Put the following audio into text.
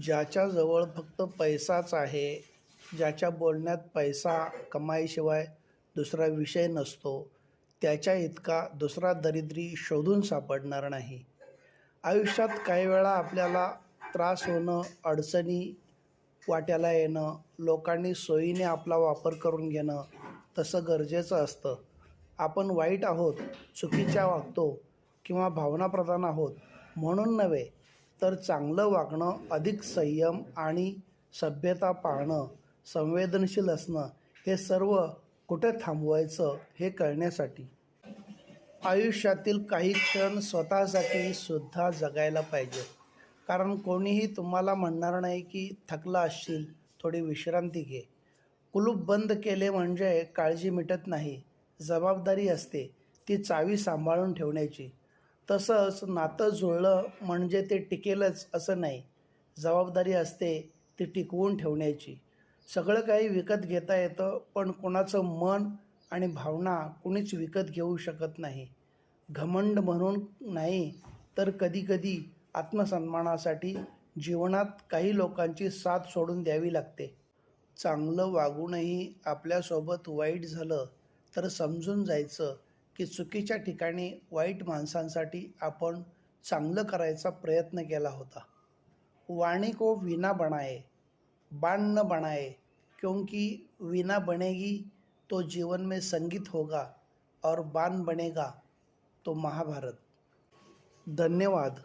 ज्याच्याजवळ फक्त पैसाच आहे ज्याच्या बोलण्यात पैसा कमाईशिवाय दुसरा विषय नसतो त्याच्या इतका दुसरा दरिद्री शोधून सापडणार नाही. आयुष्यात काही वेळा आपल्याला त्रास होणं अडचणी वाट्याला येणं लोकांनी सोयीने आपला वापर करून घेणं तसं गरजेचं असतं. आपण वाईट आहोत चुकीच्या वागतो किंवा भावनाप्रधान आहोत म्हणून नव्हे तर चांगलं वागणं अधिक संयम आणि सभ्यता पाळणं संवेदनशील असणं हे सर्व कुठे थांबवायचं हे कळण्यासाठी. आयुष्यातील काही क्षण स्वतःसाठी सुद्धा जगायला पाहिजे कारण कोणीही तुम्हाला म्हणणार नाही की थकला असशील थोडी विश्रांती घे. कुलूप बंद केले म्हणजे काळजी मिटत नाही. जबाबदारी असते ती चावी सांभाळून ठेवण्याची. तसंच नातं जुळलं म्हणजे ते टिकेलच असं नाही. जबाबदारी असते ती टिकवून ठेवण्याची. सगळं काही विकत घेता येतं पण कोणाचं मन आणि भावना कुणीच विकत घेऊ शकत नाही. घमंड म्हणून नाही तर कधीकधी आत्मसन्मानासाठी जीवनात काही लोकांची साथ सोडून द्यावी लागते. चांगलं वागूनही आपल्यासोबत वाईट झालं तर समजून जायचं की चुकीच्या ठिकाणी वाईट माणसांसाठी आपण चांगलं करायचा प्रयत्न केला होता. वाणी को विना बनाए बाण न बनाए क्योंकि विना बनेगी तो जीवन में संगीत होगा और बाण बनेगा तो महाभारत. धन्यवाद.